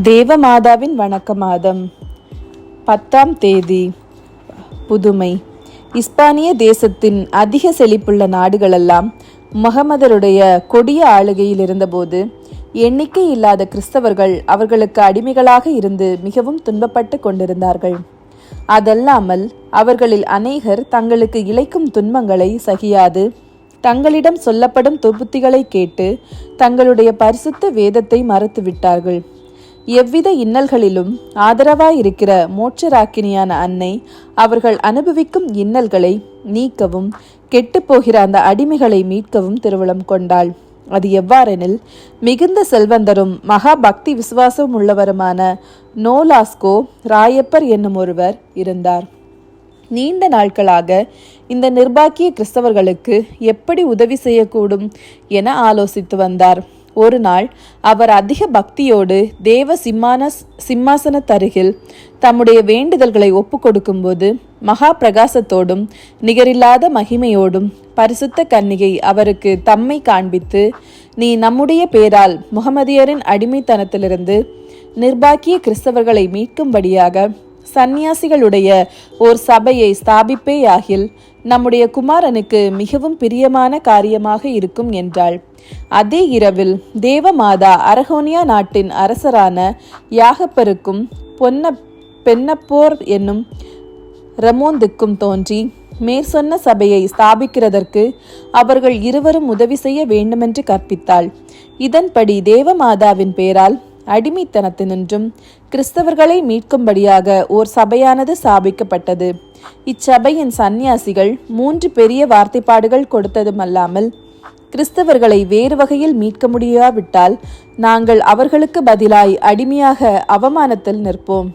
தேவமாதாவின் வணக்க மாதம் பத்தாம் தேதி. புதுமை. இஸ்பானிய தேசத்தின் அதிக செழிப்புள்ள நாடுகளெல்லாம் முகமதருடைய கொடிய ஆளுகையில் இருந்தபோது எண்ணிக்கை இல்லாத கிறிஸ்தவர்கள் அவர்களுக்கு அடிமைகளாக இருந்து மிகவும் துன்பப்பட்டு கொண்டிருந்தார்கள். அதல்லாமல் அவர்களில் அநேகர் தங்களுக்கு இழைக்கும் துன்பங்களை சகியாது தங்களிடம் சொல்லப்படும் தொகுத்திகளை கேட்டு தங்களுடைய பரிசுத்த வேதத்தை மறத்துவிட்டார்கள். எவ்வித இன்னல்களிலும் ஆதரவாயிருக்கிற மோட்சராக்கினியான அன்னை அவர்கள் அனுபவிக்கும் இன்னல்களை நீக்கவும் கெட்டுப்போகிற அந்த அடிமைகளை மீட்கவும் திருவுளம் கொண்டாள். அது எவ்வாறெனில் மிகுந்த செல்வந்தரும் மகா பக்தி விசுவாசம் உள்ளவருமான நோலாஸ்கோ ராயப்பர் என்னும் ஒருவர் இருந்தார். நீண்ட நாட்களாக இந்த நிர்பாக்கிய கிறிஸ்தவர்களுக்கு எப்படி உதவி செய்யக்கூடும் என ஆலோசித்து வந்தார். ஒரு நாள் அவர் அதிக பக்தியோடு தேவ சிம்மான சிம்மாசனத்தருகில் தம்முடைய வேண்டுதல்களை ஒப்பு கொடுக்கும்போது மகா பிரகாசத்தோடும் நிகரில்லாத மகிமையோடும் பரிசுத்த கன்னிகை அவருக்கு தம்மை காண்பித்து நீ நம்முடைய பேரால் முகமதியரின் அடிமைத்தனத்திலிருந்து நிர்பாக்கிய கிறிஸ்தவர்களை மீட்கும்படியாக சந்நியாசிகளுடைய ஓர் சபையை ஸ்தாபிப்பேயாகில் நம்முடைய குமாரனுக்கு மிகவும் பிரியமான காரியமாக இருக்கும் என்றாள். அதே இரவில் தேவமாதா அரகோனியா நாட்டின் அரசரான யாகப்பருக்கும் பொன்ன பென்னப்போர் என்னும் ரமோந்துக்கும் தோன்றி மேற்சொன்ன சபையை ஸ்தாபிக்கிறதற்கு அவர்கள் இருவரும் உதவி செய்ய வேண்டுமென்று கற்பித்தாள். இதன்படி தேவமாதாவின் பெயரால் அடிமைத்தனத்தினின்றும் கிறிஸ்தவர்களை மீட்கும்படியாக ஓர் சபையானது ஸ்தாபிக்கப்பட்டது. இச்சபையின் சந்நியாசிகள் மூன்று பெரிய வார்த்தைப்பாடுகள் கொடுத்ததுமல்லாமல் கிறிஸ்தவர்களை வேறு வகையில் மீட்க முடியாவிட்டால் நாங்கள் அவர்களுக்கு பதிலாய் அடிமையாக அவமானத்தில் நிற்போம்.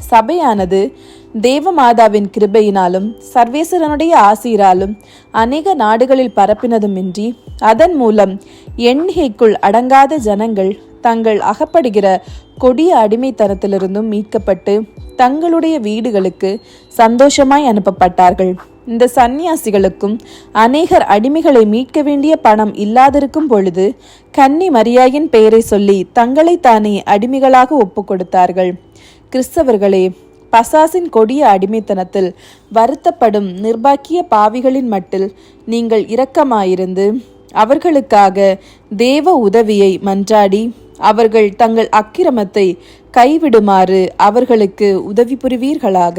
சபையானது தேவமாதாவின் கிருபையினாலும் சர்வேஸ்வரனுடைய ஆசீராலும் அநேக நாடுகளில் பரப்பினதுமின்றி அதன் மூலம் எண்ணிகைக்குள் அடங்காத ஜனங்கள் தங்கள் அகப்படுகிற கொடிய அடிமைத்தனத்திலிருந்தும் மீட்கப்பட்டு தங்களுடைய வீடுகளுக்கு சந்தோஷமாய் அனுப்பப்பட்டார்கள். இந்த சந்நியாசிகளுக்கும் அநேகர் அடிமைகளை மீட்க வேண்டிய பணம் இல்லாதிருக்கும் பொழுது கன்னி மரியாயின் பெயரை சொல்லி தங்களை தானே அடிமைகளாக ஒப்பு கொடுத்தார்கள் கிறிஸ்தவர்களே பசாசின் கொடிய அடிமைத்தனத்தில் வருத்தப்படும் நிர்பாக்கிய பாவிகளின் மட்டில் நீங்கள் இரக்கமாயிருந்து அவர்களுக்காக தேவ உதவியை மன்றாடி அவர்கள் தங்கள் அக்கிரமத்தை கைவிடுமாறு அவர்களுக்கு உதவி புரிவீர்களாக.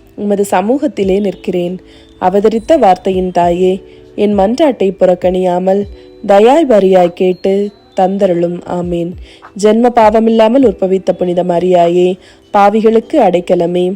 உமது சமூகத்திலே நிற்கிறேன். அவதரித்த வார்த்தையின் தாயே என் மன்றாட்டை புறக்கணியாமல் தயாய் வரியாய் கேட்டு தந்தருளும். ஆமேன். ஜென்ம பாவமில்லாமல் உற்பவித்த புனித மரியாயே பாவிகளுக்கு அடைக்கலமே.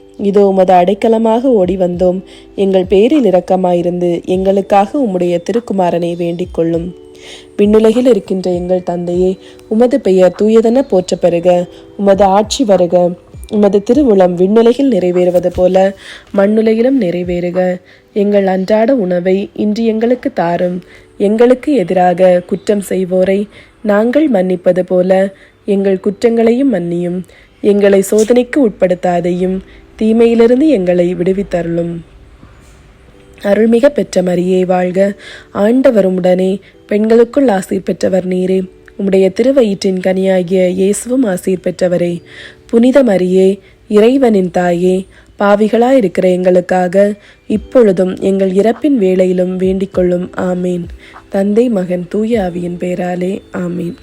இதோ உமது அடைக்கலமாக ஓடி வந்தோம் எங்கள் பேரில் இரக்கமாயிருந்து எங்களுக்காக உம்முடைய திருக்குமாரனை வேண்டிக் கொள்ளும். விண்ணுலகில் இருக்கின்ற எங்கள் தந்தையே உமது பெயர் தூயதென போற்ற பெறுக. உமது ஆட்சி வருக. உமது திருவுளம் விண்ணுலகில் நிறைவேறுவது போல மண்ணுலகிலும் நிறைவேறுக. எங்கள் அன்றாட உணவை இன்று எங்களுக்கு தாரும். எங்களுக்கு எதிராக குற்றம் செய்வோரை நாங்கள் மன்னிப்பது போல எங்கள் குற்றங்களையும் மன்னியும். எங்களை சோதனைக்கு உட்படுத்தாதையும் தீமையிலிருந்து எங்களை விடுவித்தருளும். அருள்மிக பெற்ற மரியே வாழ்க. ஆண்டவரும் உடனே பெண்களுக்குள் ஆசீர் பெற்றவர் நீரே. உம்முடைய திருவயிற்றின் கனியாகிய இயேசுவும் ஆசீர் பெற்றவரே. புனித மரியே இறைவனின் தாயே பாவிகளாயிருக்கிற எங்களுக்காக இப்பொழுதும் எங்கள் இறப்பின் வேளையிலும் வேண்டிக் கொள்ளும் ஆமீன். தந்தை மகன் தூய ஆவியின் பேராலே ஆமீன்.